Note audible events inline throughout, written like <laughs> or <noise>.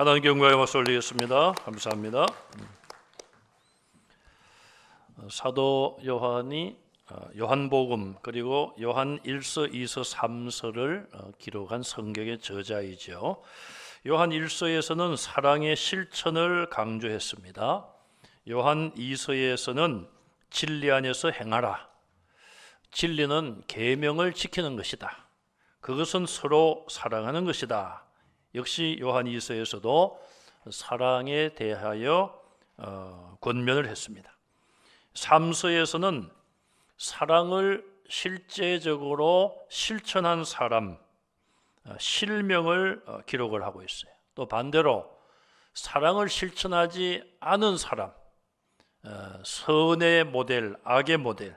하나님 경과의 말씀 올리겠습니다. 감사합니다. 어, 사도 요한이 어, 요한복음 그리고 요한 1서, 2서, 3서를 어, 기록한 성경의 저자이죠. 요한 1서에서는 사랑의 실천을 강조했습니다. 요한 2서에서는 진리 안에서 행하라. 진리는 계명을 지키는 것이다. 그것은 서로 사랑하는 것이다. 역시 요한 2서에서도 사랑에 대하여 어, 권면을 했습니다. 3서에서는 사랑을 실제적으로 실천한 사람 어, 실명을 어, 기록을 하고 있어요. 또 반대로 사랑을 실천하지 않은 사람 어, 선의 모델, 악의 모델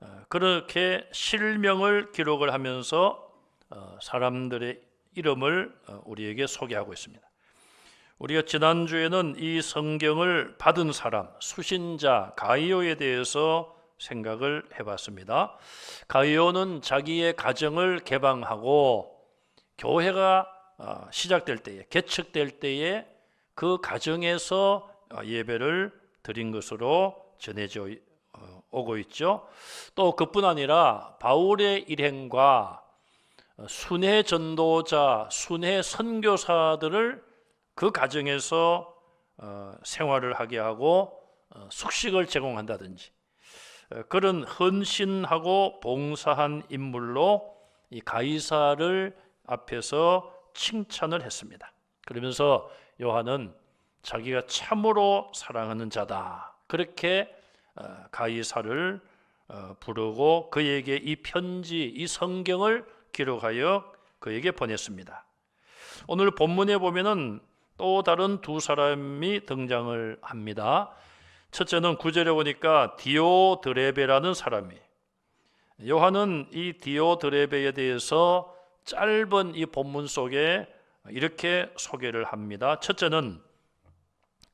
어, 그렇게 실명을 기록을 하면서 어, 사람들의 이름을 어, 우리에게 소개하고 있습니다. 우리가 지난주에는 이 성경을 받은 사람, 수신자 가이오에 대해서 생각을 해봤습니다. 가이오는 자기의 가정을 개방하고 교회가 어, 시작될 때에, 개척될 때에 그 가정에서 어, 예배를 드린 것으로 전해져 어, 오고 있죠. 또 그뿐 아니라 바울의 일행과 순회 전도자, 순회 선교사들을 그 가정에서 어, 생활을 하게 하고 어, 숙식을 제공한다든지 어, 그런 헌신하고 봉사한 인물로 이 가이사를 앞에서 칭찬을 했습니다. 그러면서 요한은 자기가 참으로 사랑하는 자다. 그렇게 어, 가이사를 어, 부르고 그에게 이 편지, 이 성경을 기록하여 그에게 보냈습니다. 오늘 본문에 보면은 또 다른 두 사람이 등장을 합니다. 첫째는 구절에 보니까 디오드레베라는 사람이 요한은 이 디오드레베에 대해서 짧은 이 본문 속에 이렇게 소개를 합니다. 첫째는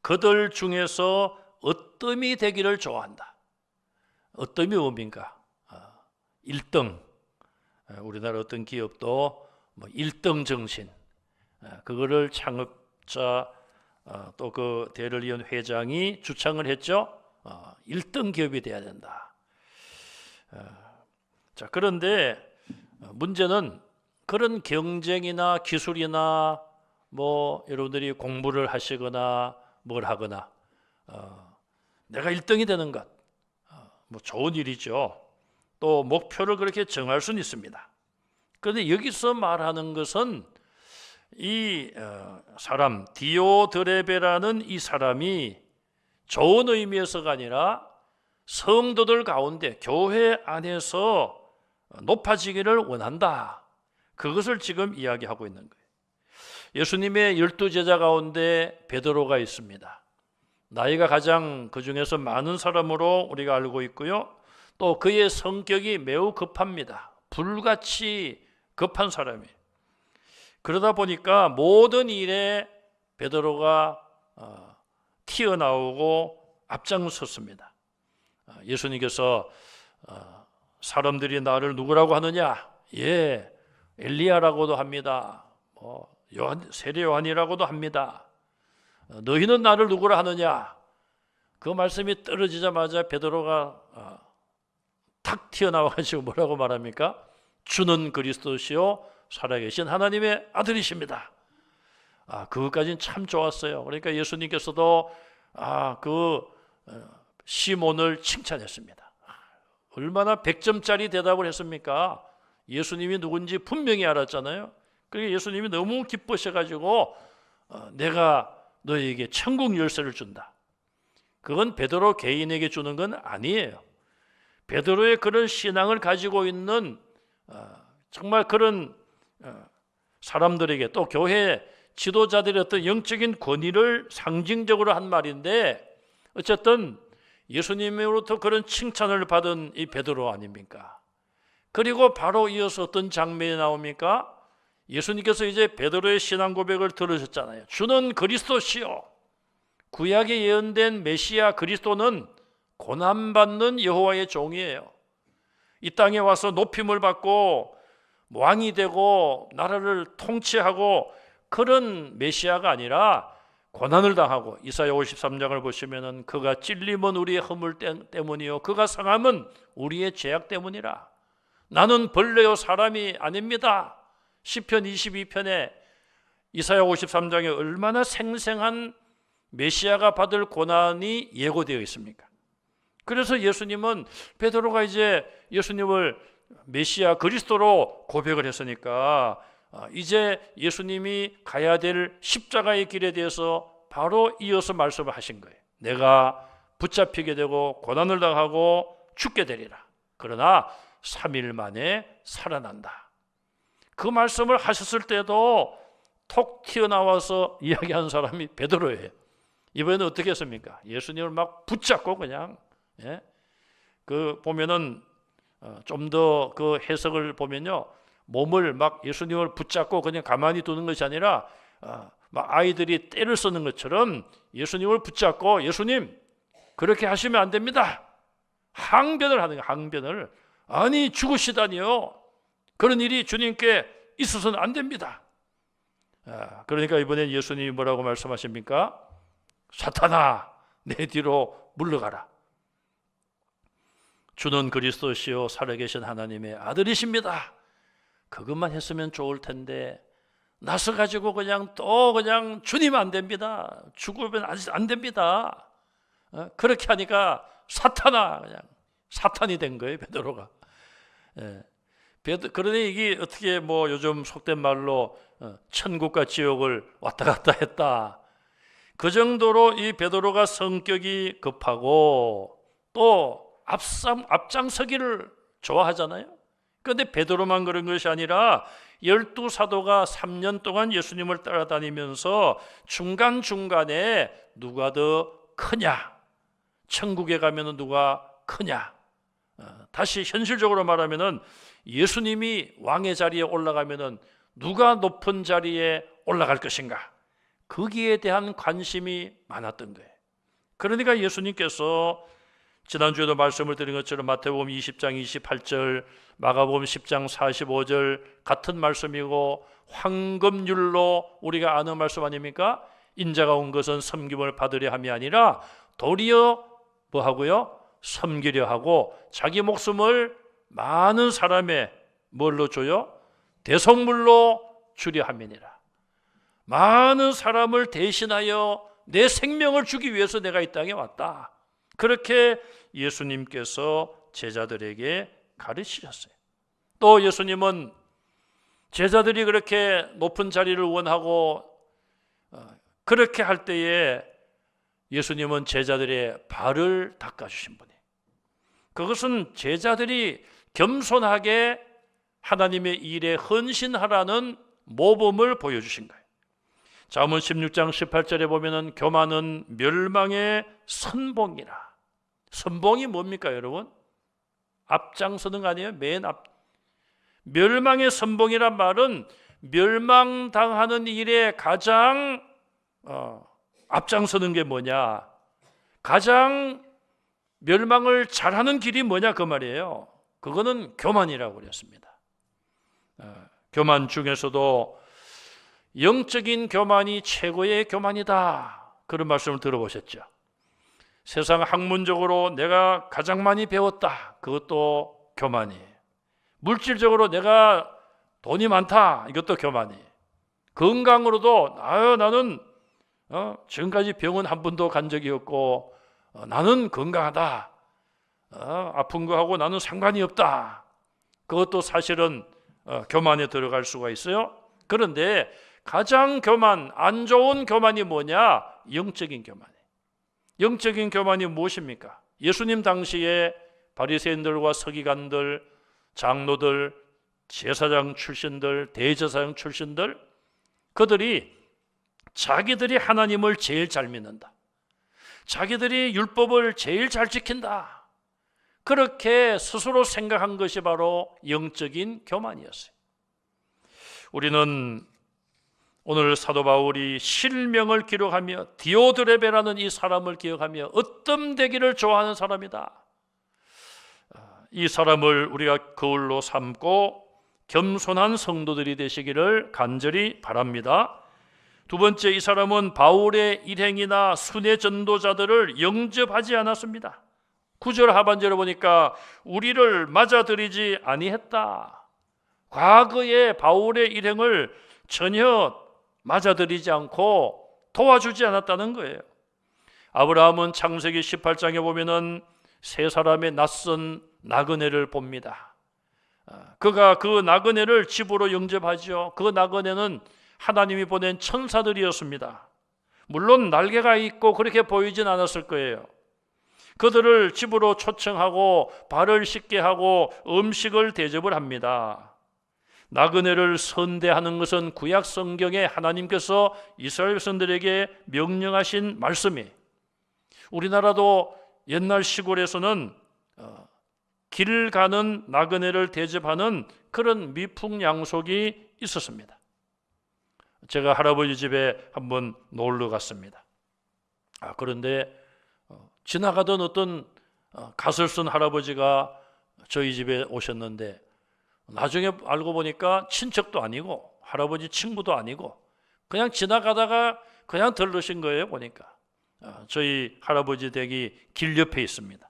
그들 중에서 어뜸이 되기를 좋아한다. 어뜸이 뭡니까? 1등. 우리나라 어떤 기업도 뭐 1등 정신. 그거를 창업자 또 그 대를 이은 회장이 주창을 했죠. 1등 기업이 돼야 된다. 자, 그런데 문제는 그런 경쟁이나 기술이나 뭐 여러분들이 공부를 하시거나 뭘 하거나 어, 내가 1등이 되는 것, 어, 뭐 좋은 일이죠. 또 목표를 그렇게 정할 수는 있습니다. 그런데 여기서 말하는 것은 이 어, 사람 디오드레베라는 이 사람이 좋은 의미에서가 아니라 성도들 가운데 교회 안에서 높아지기를 원한다. 그것을 지금 이야기하고 있는 거예요. 예수님의 열두 제자 가운데 베드로가 있습니다. 나이가 가장 그 중에서 많은 사람으로 우리가 알고 있고요. 또 그의 성격이 매우 급합니다. 불같이 급한 사람이. 그러다 보니까 모든 일에 베드로가 어, 튀어나오고 앞장섰습니다. 어, 예수님께서 어, 사람들이 나를 누구라고 하느냐? 예, 엘리야라고도 합니다. 뭐 요한, 세례 요한이라고도 합니다. 너희는 나를 누구라 하느냐? 그 말씀이 떨어지자마자 베드로가 어, 탁 튀어나와 가지고 뭐라고 말합니까? 주는 그리스도시요 살아계신 하나님의 아들이십니다. 아, 그것까지는 참 좋았어요. 그러니까 예수님께서도 아, 그 어, 시몬을 칭찬했습니다. 얼마나 100점짜리 대답을 했습니까? 예수님이 누군지 분명히 알았잖아요. 그러니까 예수님이 너무 기뻐하셔 가지고 어, 내가 너에게 천국 열쇠를 준다. 그건 베드로 개인에게 주는 건 아니에요. 베드로의 그런 신앙을 가지고 있는 어, 정말 그런 어, 사람들에게 또 교회 지도자들의 어떤 영적인 권위를 상징적으로 한 말인데 어쨌든 예수님으로부터 그런 칭찬을 받은 이 베드로 아닙니까? 그리고 바로 이어서 어떤 장면이 나옵니까? 예수님께서 이제 베드로의 신앙 고백을 들으셨잖아요. 주는 그리스도시요. 구약에 예언된 메시아 그리스도는 고난 받는 여호와의 종이에요. 이 땅에 와서 높임을 받고 왕이 되고 나라를 통치하고 그런 메시아가 아니라 고난을 당하고 이사야 53장을 보시면은 그가 찔림은 우리의 허물 때- 때문이요 그가 상함은 우리의 죄악 때문이라 나는 벌레요 사람이 아닙니다. 시편 22편에 이사야 53장에 얼마나 생생한 메시아가 받을 고난이 예고되어 있습니까? 그래서 예수님은 베드로가 이제 예수님을 메시아 그리스도로 고백을 했으니까 아, 이제 예수님이 가야 될 십자가의 길에 대해서 바로 이어서 말씀을 하신 거예요. 내가 붙잡히게 되고 고난을 당하고 죽게 되리라. 그러나 3일 만에 살아난다. 그 말씀을 하셨을 때도 톡 튀어나와서 이야기한 사람이 베드로예요. 이번에는 어떻게 했습니까? 예수님을 막 붙잡고 그냥 예? 그 보면은 어, 좀더 그 해석을 보면요. 몸을 막 예수님을 붙잡고 그냥 가만히 두는 것이 아니라 어, 막 아이들이 때를 쓰는 것처럼 예수님을 붙잡고 예수님 그렇게 하시면 안 됩니다. 항변을 하는 거예요. 항변을 아니 죽으시다니요. 그런 일이 주님께 있어서는 안 됩니다. 아, 그러니까 이번엔 예수님이 뭐라고 말씀하십니까? 사탄아 내 뒤로 물러가라. 주는 그리스도시요 살아계신 하나님의 아들이십니다. 그것만 했으면 좋을 텐데 나서 가지고 그냥 또 그냥 주님 안 됩니다. 죽으면 안, 안 됩니다. 어? 그렇게 하니까 사탄아 그냥 사탄이 된 거예요 베드로가. 예. 그러니 이게 어떻게 뭐 요즘 속된 말로 어, 천국과 지옥을 왔다 갔다 했다. 그 정도로 이 베드로가 성격이 급하고 또 앞상, 앞장서기를 좋아하잖아요. 그런데 베드로만 그런 것이 아니라 열두 사도가 3년 동안 예수님을 따라다니면서 중간중간에 누가 더 크냐? 천국에 가면 누가 크냐? 어, 다시 현실적으로 말하면은 예수님이 왕의 자리에 올라가면은 누가 높은 자리에 올라갈 것인가? 거기에 대한 관심이 많았던 거예요. 그러니까 예수님께서 지난주에도 말씀을 드린 것처럼 마태복음 20장 28절, 마가복음 10장 45절 같은 말씀이고 황금률로 우리가 아는 말씀 아닙니까? 인자가 온 것은 섬김을 받으려 함이 아니라 도리어 뭐 하고요? 섬기려 하고 자기 목숨을 많은 사람의 뭘로 줘요? 대성물로 주려 함이니라. 많은 사람을 대신하여 내 생명을 주기 위해서 내가 이 땅에 왔다. 그렇게 예수님께서 제자들에게 가르치셨어요. 또 예수님은 제자들이 그렇게 높은 자리를 원하고 어, 그렇게 할 때에 예수님은 제자들의 발을 닦아주신 분이에요. 그것은 제자들이 겸손하게 하나님의 일에 헌신하라는 모범을 보여주신 거예요. 자문 16장 18절에 보면은 교만은 멸망의 선봉이라. 선봉이 뭡니까, 여러분? 앞장서는 거 아니에요? 맨 앞. 멸망의 선봉이란 말은 멸망당하는 일에 가장 어, 앞장서는 게 뭐냐? 가장 멸망을 잘하는 길이 뭐냐 그 말이에요. 그거는 교만이라고 그랬습니다. 어, 교만 중에서도 영적인 교만이 최고의 교만이다. 그런 말씀을 들어보셨죠. 세상 학문적으로 내가 가장 많이 배웠다. 그것도 교만이에요. 물질적으로 내가 돈이 많다. 이것도 교만이에요. 건강으로도 아유 나는 어, 지금까지 병원 한 번도 간 적이 없고 어, 나는 건강하다. 어, 아픈 거하고 나는 상관이 없다. 그것도 사실은 어, 교만에 들어갈 수가 있어요. 그런데 가장 교만, 안 좋은 교만이 뭐냐? 영적인 교만이에요. 영적인 교만이 무엇입니까? 예수님 당시에 바리새인들과 서기관들, 장로들, 제사장 출신들, 대제사장 출신들 그들이 자기들이 하나님을 제일 잘 믿는다. 자기들이 율법을 제일 잘 지킨다. 그렇게 스스로 생각한 것이 바로 영적인 교만이었어요. 우리는 오늘 사도 바울이 실명을 기록하며 디오드레베라는 이 사람을 기억하며 어떤 되기를 좋아하는 사람이다. 이 사람을 우리가 거울로 삼고 겸손한 성도들이 되시기를 간절히 바랍니다. 두 번째 이 사람은 바울의 일행이나 순회 전도자들을 영접하지 않았습니다. 구절 하반절에 보니까 우리를 맞아들이지 아니했다. 과거의 바울의 일행을 전혀 맞아들이지 않고 도와주지 않았다는 거예요. 아브라함은 창세기 18장에 보면은 세 사람의 낯선 나그네를 봅니다. 아, 그가 그 나그네를 집으로 영접하죠. 그 나그네는 하나님이 보낸 천사들이었습니다. 물론 날개가 있고 그렇게 보이진 않았을 거예요. 그들을 집으로 초청하고 발을 씻게 하고 음식을 대접을 합니다. 나그네를 선대하는 것은 구약 성경에 하나님께서 이스라엘 백성들에게 명령하신 말씀이 우리나라도 옛날 시골에서는 어, 길 가는 나그네를 대접하는 그런 미풍양속이 있었습니다. 제가 할아버지 집에 한번 놀러 갔습니다. 아, 그런데 어, 지나가던 어떤 어, 가설순 할아버지가 저희 집에 오셨는데 나중에 알고 보니까 친척도 아니고 할아버지 친구도 아니고 그냥 지나가다가 그냥 들르신 거예요 보니까 어, 저희 할아버지 댁이 길 옆에 있습니다.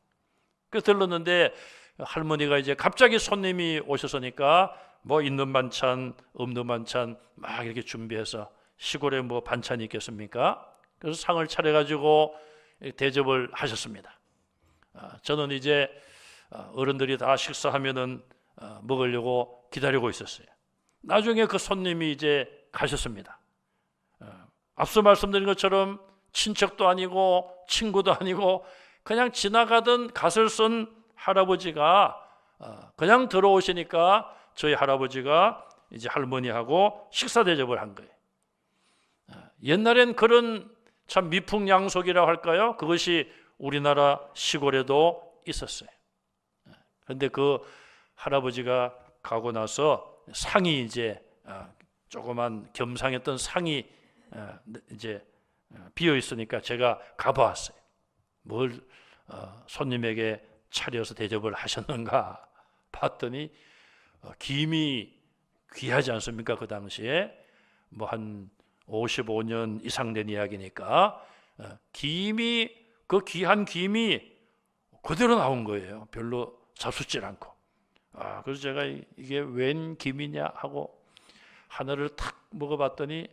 그 들렀는데 할머니가 이제 갑자기 손님이 오셨으니까 뭐 있는 반찬 없는 반찬 막 이렇게 준비해서 시골에 뭐 반찬이 있겠습니까? 그래서 상을 차려가지고 대접을 하셨습니다. 아, 저는 이제 어, 어른들이 다 식사하면은 어, 먹으려고 기다리고 있었어요. 나중에 그 손님이 이제 가셨습니다. 어, 앞서 말씀드린 것처럼 친척도 아니고 친구도 아니고 그냥 지나가던 가설선 할아버지가 그냥 들어오시니까 저희 할아버지가 이제 할머니하고 식사 대접을 한 거예요. 옛날엔 그런 참 미풍양속이라고 할까요? 그것이 우리나라 시골에도 있었어요. 그런데 그 할아버지가 가고 나서 상이 이제 어, 조그만 겸상했던 상이 어, 이제 어, 비어 있으니까 제가 가보았어요. 뭘 손님에게 차려서 대접을 하셨는가 <laughs> 봤더니 김이 귀하지 않습니까? 그 당시에 뭐 한 55년 이상 된 이야기니까 김이 그 귀한 김이 그대로 나온 거예요. 별로 잡숫질 않고. 아, 그래서 제가 이게 웬 김이냐 하고 하나를 탁 먹어봤더니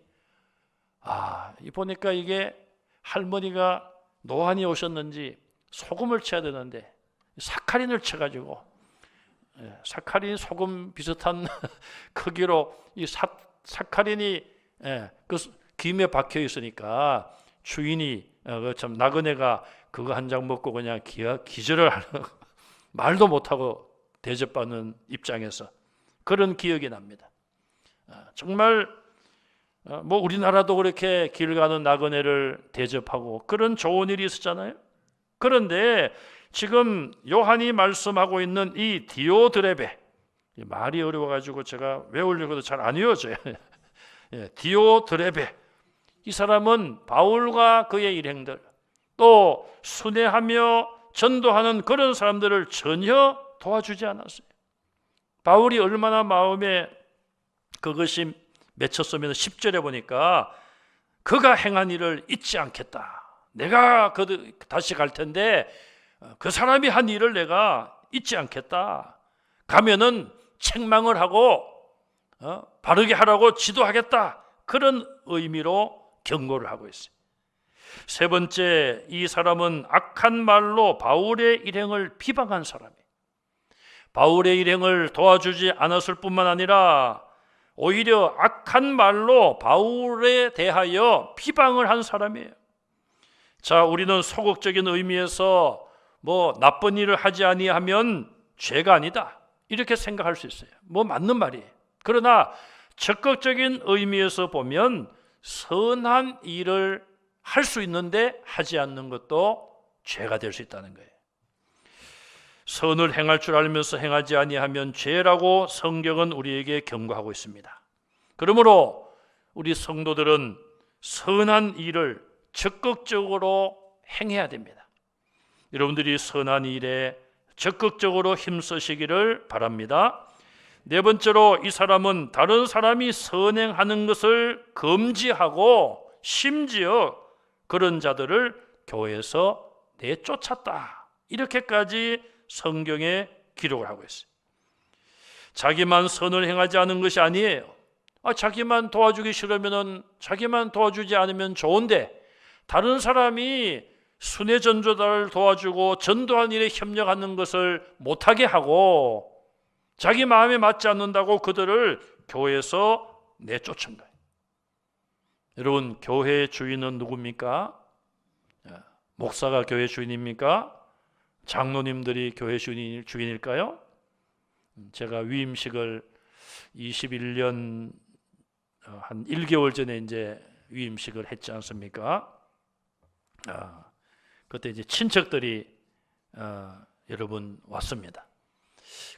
아, 이 보니까 이게 할머니가 노안이 오셨는지 소금을 쳐야 되는데 사카린을 쳐가지고 예, 사카린 소금 비슷한 <laughs> 크기로 이 사, 사카린이 예, 그 김에 박혀 있으니까 주인이 어, 그참 나그네가 그거 한 장 먹고 그냥 기, 기절을 하는 <laughs> 말도 못하고 대접받는 입장에서 그런 기억이 납니다. 아, 정말 어, 뭐 우리나라도 그렇게 길 가는 나그네를 대접하고 그런 좋은 일이 있었잖아요. 그런데 지금 요한이 말씀하고 있는 이 디오드레베 말이 어려워가지고 제가 외우려고도 잘 안 외워져요. <laughs> 예, 디오드레베 이 사람은 바울과 그의 일행들 또 순회하며 전도하는 그런 사람들을 전혀 도와주지 않았어요. 바울이 얼마나 마음에 그것이 맺혔으면 10절에 보니까 그가 행한 일을 잊지 않겠다. 내가 그 다시 갈 텐데 그 사람이 한 일을 내가 잊지 않겠다. 가면은 책망을 하고 어? 바르게 하라고 지도하겠다. 그런 의미로 경고를 하고 있어요. 세 번째, 이 사람은 악한 말로 바울의 일행을 비방한 사람이에요. 바울의 일행을 도와주지 않았을 뿐만 아니라 오히려 악한 말로 바울에 대하여 비방을 한 사람이에요. 자, 우리는 소극적인 의미에서 뭐 나쁜 일을 하지 아니하면 죄가 아니다. 이렇게 생각할 수 있어요. 뭐 맞는 말이에요. 그러나 적극적인 의미에서 보면 선한 일을 할 수 있는데 하지 않는 것도 죄가 될 수 있다는 거예요. 선을 행할 줄 알면서 행하지 아니하면 죄라고 성경은 우리에게 경고하고 있습니다. 그러므로 우리 성도들은 선한 일을 적극적으로 행해야 됩니다. 여러분들이 선한 일에 적극적으로 힘쓰시기를 바랍니다. 네 번째로 이 사람은 다른 사람이 선행하는 것을 금지하고 심지어 그런 자들을 교회에서 내쫓았다. 이렇게까지 성경에 기록을 하고 있어요. 자기만 선을 행하지 않은 것이 아니에요. 아, 자기만 도와주기 싫으면은 자기만 도와주지 않으면 좋은데 다른 사람이 순회 전도자를 도와주고 전도한 일에 협력하는 것을 못하게 하고 자기 마음에 맞지 않는다고 그들을 교회에서 내쫓은 거예요. 여러분 교회의 주인은 누굽니까? 목사가 교회 주인입니까? 장로님들이 교회 주인, 주인일까요? 제가 위임식을 21년 어, 한 1개월 전에 이제 위임식을 했지 않습니까? 아, 그때 이제 친척들이 어, 여러분 왔습니다.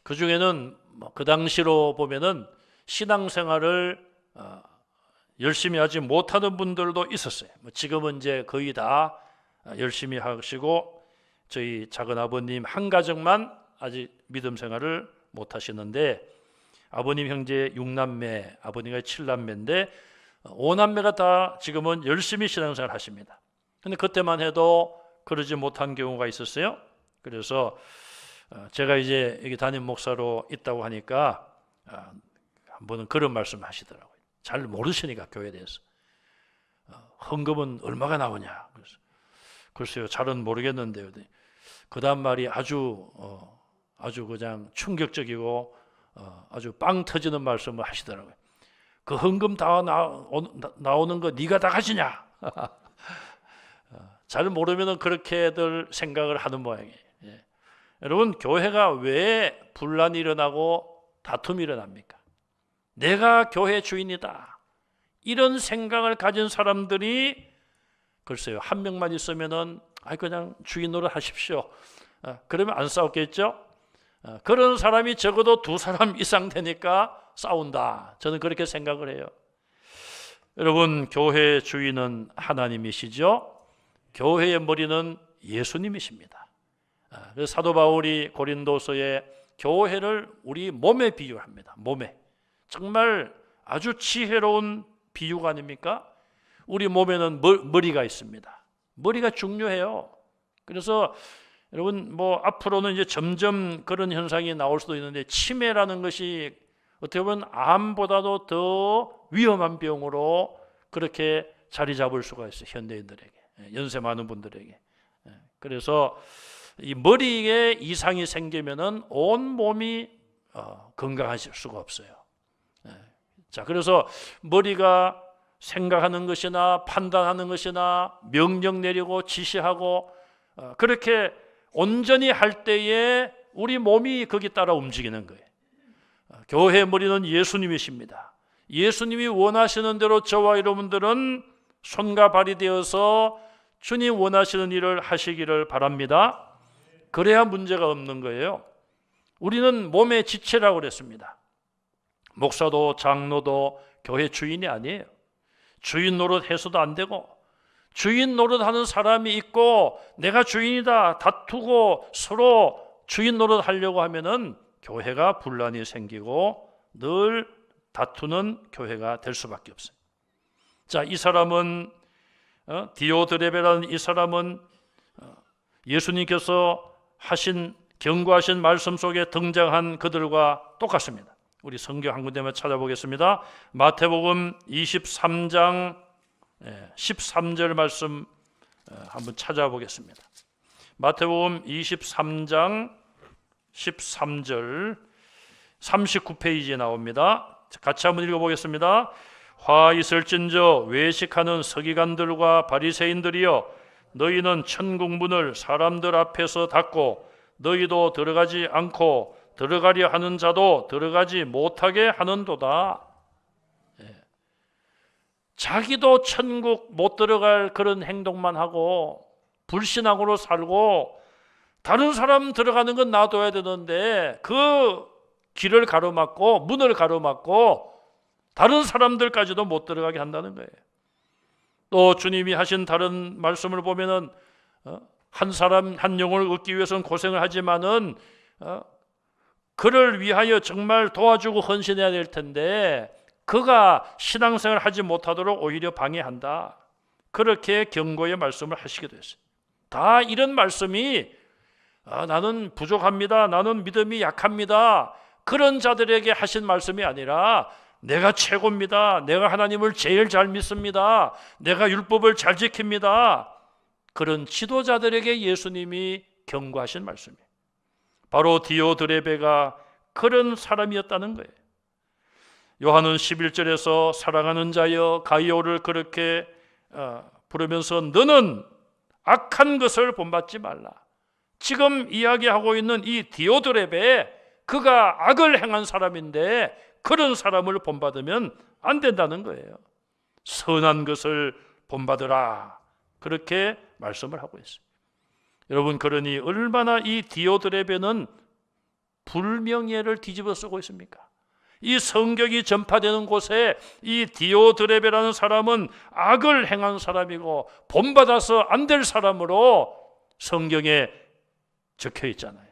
그 중에는 뭐 그 당시로 보면은 신앙생활을 어, 열심히 하지 못하는 분들도 있었어요. 뭐 지금은 이제 거의 다 열심히 하시고 저희 작은 아버님 한 가정만 아직 믿음 생활을 못 하시는데 아버님 형제 6남매, 아버님과 7남매인데 5남매가 다 지금은 열심히 신앙생활 하십니다. 근데 그때만 해도 그러지 못한 경우가 있었어요. 그래서 어, 제가 이제 여기 담임 목사로 있다고 하니까 어, 한 번은 그런 말씀 하시더라고요. 잘 모르시니까 교회에 대해서. 어, 헌금은 얼마가 나오냐. 그래서 글쎄요, 잘은 모르겠는데요. 그 다음 말이 아주 아주 그냥 충격적이고 어, 아주 빵 터지는 말씀을 하시더라고요. 그 헌금 다 나오는 거 네가 다 가지냐? <laughs> 어, 잘 모르면 그렇게들 생각을 하는 모양이에요. 예. 여러분 교회가 왜 분란이 일어나고 다툼이 일어납니까? 내가 교회 주인이다. 이런 생각을 가진 사람들이 글쎄요 한 명만 있으면은 아 그냥 주인 노릇 하십시오. 어, 그러면 안 싸웠겠죠? 어, 그런 사람이 적어도 두 사람 <laughs> 이상 되니까 싸운다. 저는 그렇게 생각을 해요. 여러분, 교회 주인은 하나님이시죠? 교회의 머리는 예수님이십니다. 어, 그래서 사도 바울이 고린도서에 교회를 우리 몸에 비유합니다. 몸에. 정말 아주 지혜로운 비유가 아닙니까? 우리 몸에는 머리가 있습니다. 머리가 중요해요. 그래서 여러분 뭐 앞으로는 이제 점점 그런 현상이 나올 수도 있는데 치매라는 것이 어떻게 보면 암보다도 더 위험한 병으로 그렇게 자리 잡을 수가 있어요 현대인들에게 예, 연세 많은 분들에게 예, 그래서 이 머리에 이상이 생기면은 온 몸이 어, 건강하실 수가 없어요. 예, 자 그래서 머리가 생각하는 것이나 판단하는 것이나 명령 내리고 지시하고 어, 그렇게 온전히 할 때에 우리 몸이 거기 따라 움직이는 거예요. 교회 머리는 예수님이십니다. 예수님이 원하시는 대로 저와 여러분들은 손과 발이 되어서 주님 원하시는 일을 하시기를 바랍니다. 그래야 문제가 없는 거예요. 우리는 몸의 지체라고 그랬습니다. 목사도 장로도 교회 주인이 아니에요. 주인 노릇 해서도 안 되고 주인 노릇하는 사람이 있고 내가 주인이다 다투고 서로 주인 노릇 하려고 하면은 교회가 분란이 생기고 늘 다투는 교회가 될 수밖에 없어요. 자, 이 사람은 어? 디오드레베라는 이 사람은 어, 예수님께서 하신 경고하신 말씀 속에 등장한 그들과 똑같습니다. 우리 성경 한 군데만 찾아보겠습니다. 마태복음 23장 13절 예, 말씀 어, 한번 찾아보겠습니다. 마태복음 23장 13절 39페이지에 나옵니다. 같이 한번 읽어보겠습니다. 화 있을진저 외식하는 서기관들과 바리새인들이여 너희는 천국 문을 사람들 앞에서 닫고 너희도 들어가지 않고 들어가려 하는 자도 들어가지 못하게 하는도다. 자기도 천국 못 들어갈 그런 행동만 하고 불신앙으로 살고 다른 사람 들어가는 건 놔둬야 되는데 그 길을 가로막고 문을 가로막고 다른 사람들까지도 못 들어가게 한다는 거예요. 또 주님이 하신 다른 말씀을 보면은 어, 한 사람 한 영혼을 얻기 위해서는 고생을 하지만은 어, 그를 위하여 정말 도와주고 헌신해야 될 텐데 그가 신앙생활 하지 못하도록 오히려 방해한다. 그렇게 경고의 말씀을 하시기도 했어요. 다 이런 말씀이 아, 나는 부족합니다. 나는 믿음이 약합니다. 그런 자들에게 하신 말씀이 아니라 내가 최고입니다. 내가 하나님을 제일 잘 믿습니다. 내가 율법을 잘 지킵니다. 그런 지도자들에게 예수님이 경고하신 말씀이에요. 바로 디오드레베가 그런 사람이었다는 거예요. 요한은 11절에서 사랑하는 자여 가이오를 그렇게 어, 부르면서 너는 악한 것을 본받지 말라. 지금 이야기하고 있는 이 디오드레베 그가 악을 행한 사람인데 그런 사람을 본받으면 안 된다는 거예요. 선한 것을 본받으라. 그렇게 말씀을 하고 있어요. 여러분 그러니 얼마나 이 디오드레베는 불명예를 뒤집어 쓰고 있습니까? 이 성경이 전파되는 곳에 이 디오드레베라는 사람은 악을 행한 사람이고 본받아서 안 될 사람으로 성경에 적혀 있잖아요.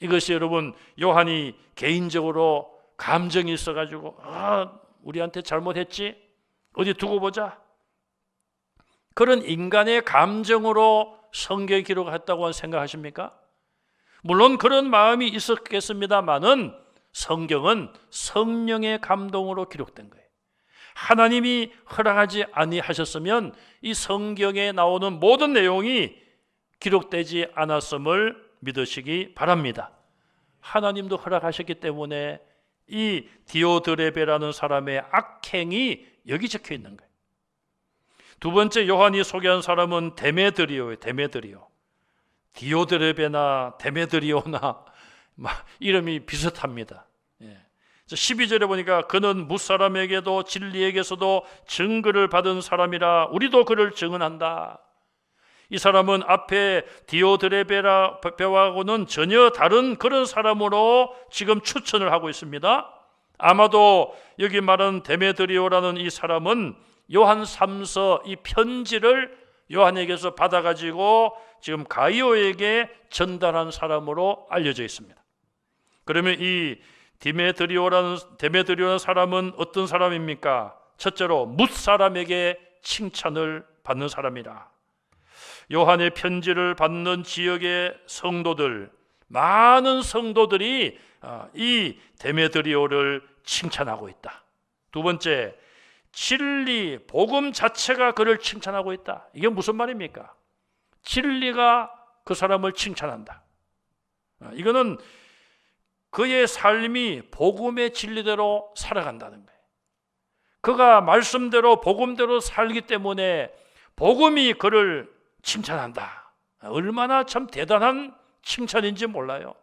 이것이 여러분 요한이 개인적으로 감정이 있어가지고 아 우리한테 잘못했지 어디 두고 보자 그런 인간의 감정으로 성경 기록했다고 생각하십니까? 물론 그런 마음이 있었겠습니다만은 성경은 성령의 감동으로 기록된 거예요. 하나님이 허락하지 아니하셨으면 이 성경에 나오는 모든 내용이 기록되지 않았음을 믿으시기 바랍니다. 하나님도 허락하셨기 때문에 이 디오드레베라는 사람의 악행이 여기 적혀 있는 거예요. 두 번째 요한이 소개한 사람은 데메드리오예요. 데메드리오. 디오드레베나 데메드리오나 <laughs> 이름이 비슷합니다. 예. 12절에 보니까 그는 무사람에게도 진리에게서도 증거를 받은 사람이라 우리도 그를 증언한다. 이 사람은 앞에 디오드레베라 배와고는 전혀 다른 그런 사람으로 지금 추천을 하고 있습니다. 아마도 여기 말한 데메드리오라는 이 사람은 요한 3서 이 편지를 요한에게서 받아가지고 지금 가이오에게 전달한 사람으로 알려져 있습니다. 그러면 이 디메드리오라는 데메드리오라는 사람은 어떤 사람입니까? 첫째로 뭇 사람에게 칭찬을 받는 사람이라. 요한의 편지를 받는 지역의 성도들, 많은 성도들이 아, 이 데메드리오를 칭찬하고 있다. 두 번째, 진리, 복음 자체가 그를 칭찬하고 있다. 이게 무슨 말입니까? 진리가 그 사람을 칭찬한다. 아, 이거는 그의 삶이 복음의 진리대로 살아간다는 거예요. 그가 말씀대로 복음대로 살기 때문에 복음이 그를 칭찬한다. 얼마나 참 대단한 칭찬인지 몰라요.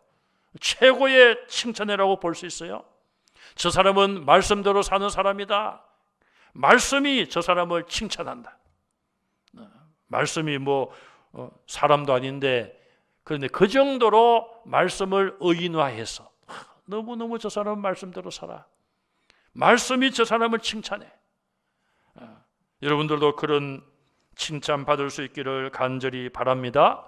최고의 칭찬이라고 볼 수 있어요. 저 사람은 말씀대로 사는 사람이다. 말씀이 저 사람을 칭찬한다. 말씀이 뭐 어, 사람도 아닌데 그런데 그 정도로 말씀을 의인화해서 너무너무 저 사람은 말씀대로 살아. 말씀이 저 사람을 칭찬해. 어, 여러분들도 그런 칭찬 받을 수 있기를 간절히 바랍니다.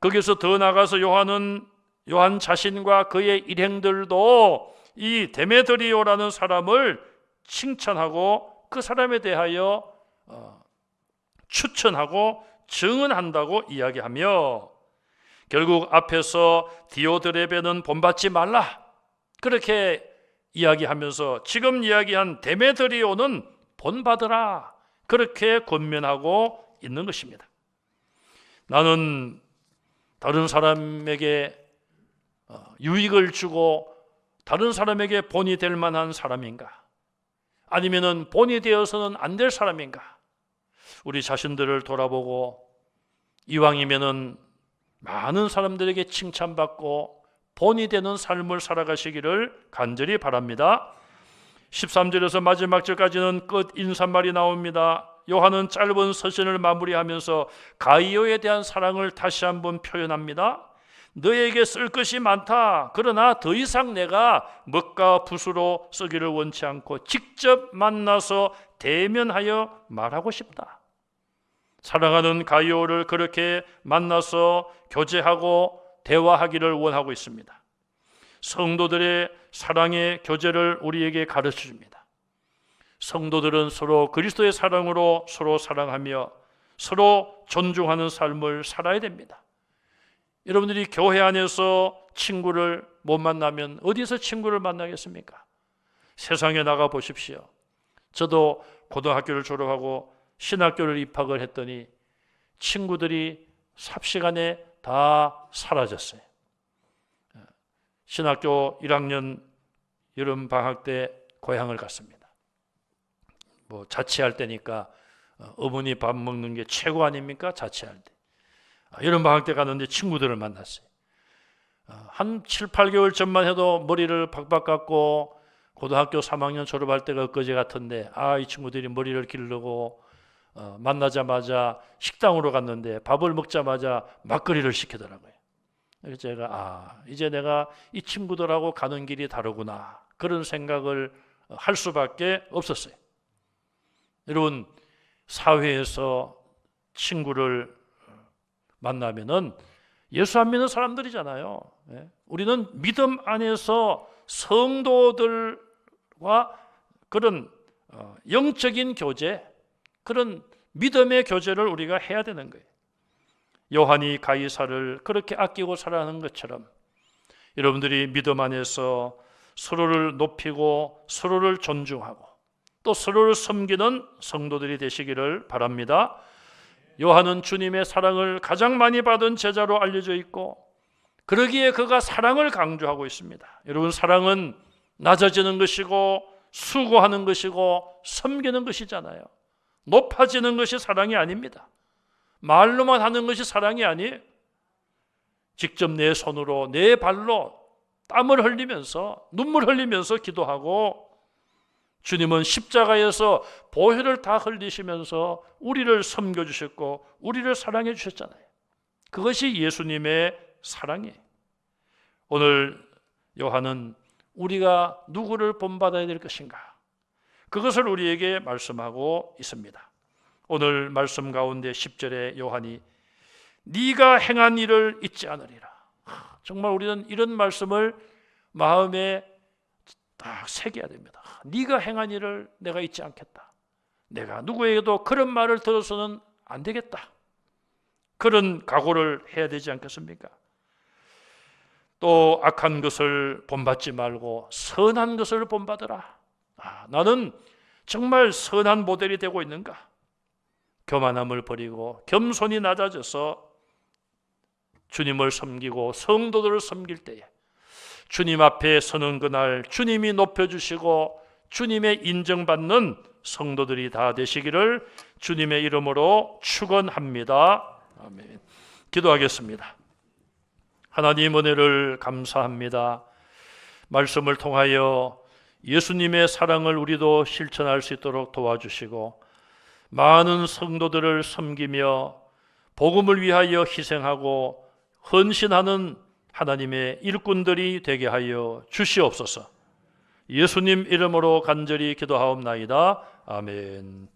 거기서 더 나가서 요한은 요한 자신과 그의 일행들도 이 데메드리오라는 사람을 칭찬하고 그 사람에 대하여 어, 추천하고 증언한다고 이야기하며 결국 앞에서 디오드레베는 본받지 말라 그렇게 이야기하면서 지금 이야기한 데메드리오는 본받으라 그렇게 권면하고 있는 것입니다. 나는 다른 사람에게 어, 유익을 주고 다른 사람에게 본이 될 만한 사람인가? 아니면은 본이 되어서는 안 될 사람인가? 우리 자신들을 돌아보고 이왕이면은 많은 사람들에게 칭찬받고 본이 되는 삶을 살아가시기를 간절히 바랍니다. 13절에서 마지막 절까지는 끝 인사말이 나옵니다. 요한은 짧은 서신을 마무리하면서 가이오에 대한 사랑을 다시 한번 표현합니다. 너에게 쓸 것이 많다. 그러나 더 이상 내가 먹과 붓으로 쓰기를 원치 않고 직접 만나서 대면하여 말하고 싶다. 사랑하는 가이오를 그렇게 만나서 교제하고 대화하기를 원하고 있습니다. 성도들의 사랑의 교제를 우리에게 가르쳐 줍니다. 성도들은 서로 그리스도의 사랑으로 서로 사랑하며 서로 존중하는 삶을 살아야 됩니다. 여러분들이 교회 안에서 친구를 못 만나면 어디서 친구를 만나겠습니까? 세상에 나가 보십시오. 저도 고등학교를 졸업하고 신학교를 입학을 했더니 친구들이 삽시간에 다 사라졌어요. 신학교 1학년 여름 방학 때 고향을 갔습니다. 뭐 자취할 때니까 어, 어머니 밥 먹는 게 최고 아닙니까? 자취할 때. 아, 여름 방학 때 갔는데 친구들을 만났어요. 어, 한 7, 8개월 전만 해도 머리를 박박 깎고 고등학교 3학년 졸업할 때가 엊그제 같은데 아 이 친구들이 머리를 기르고 어, 만나자마자 식당으로 갔는데 밥을 먹자마자 막걸리를 시키더라고요. 그래서 제가 아 이제 내가 이 친구들하고 가는 길이 다르구나 그런 생각을 할 수밖에 없었어요. 여러분 사회에서 친구를 만나면은 예수 안 믿는 사람들이잖아요. 예? 우리는 믿음 안에서 성도들과 그런 어, 영적인 교제, 그런 믿음의 교제를 우리가 해야 되는 거예요. 요한이 가이사를 그렇게 아끼고 사랑하는 것처럼 여러분들이 믿음 안에서 서로를 높이고 서로를 존중하고 또 서로를 섬기는 성도들이 되시기를 바랍니다. 요한은 주님의 사랑을 가장 많이 받은 제자로 알려져 있고 그러기에 그가 사랑을 강조하고 있습니다. 여러분 사랑은 낮아지는 것이고 수고하는 것이고 섬기는 것이잖아요. 높아지는 것이 사랑이 아닙니다. 말로만 하는 것이 사랑이 아니에요. 직접 내 손으로 내 발로 땀을 흘리면서 눈물 흘리면서 기도하고 주님은 십자가에서 보혈을 다 흘리시면서 우리를 섬겨 주셨고 우리를 사랑해 주셨잖아요. 그것이 예수님의 사랑이에요. 오늘 요한은 우리가 누구를 본받아야 될 것인가? 그것을 우리에게 말씀하고 있습니다. 오늘 말씀 가운데 10절에 요한이 네가 행한 일을 잊지 않으리라. 정말 우리는 이런 말씀을 마음에 딱 새겨야 됩니다. 네가 행한 일을 내가 잊지 않겠다. 내가 누구에게도 그런 말을 들어서는 안 되겠다. 그런 각오를 해야 되지 않겠습니까? 또 악한 것을 본받지 말고 선한 것을 본받으라. 아, 나는 정말 선한 모델이 되고 있는가? 교만함을 버리고 겸손히 낮아져서 주님을 섬기고 성도들을 섬길 때에 주님 앞에 서는 그날 주님이 높여주시고 주님의 인정받는 성도들이 다 되시기를 주님의 이름으로 축원합니다. 아멘. 기도하겠습니다. 하나님 은혜를 감사합니다. 말씀을 통하여 예수님의 사랑을 우리도 실천할 수 있도록 도와주시고 많은 성도들을 섬기며 복음을 위하여 희생하고 헌신하는 하나님의 일꾼들이 되게 하여 주시옵소서. 예수님 이름으로 간절히 기도하옵나이다. 아멘.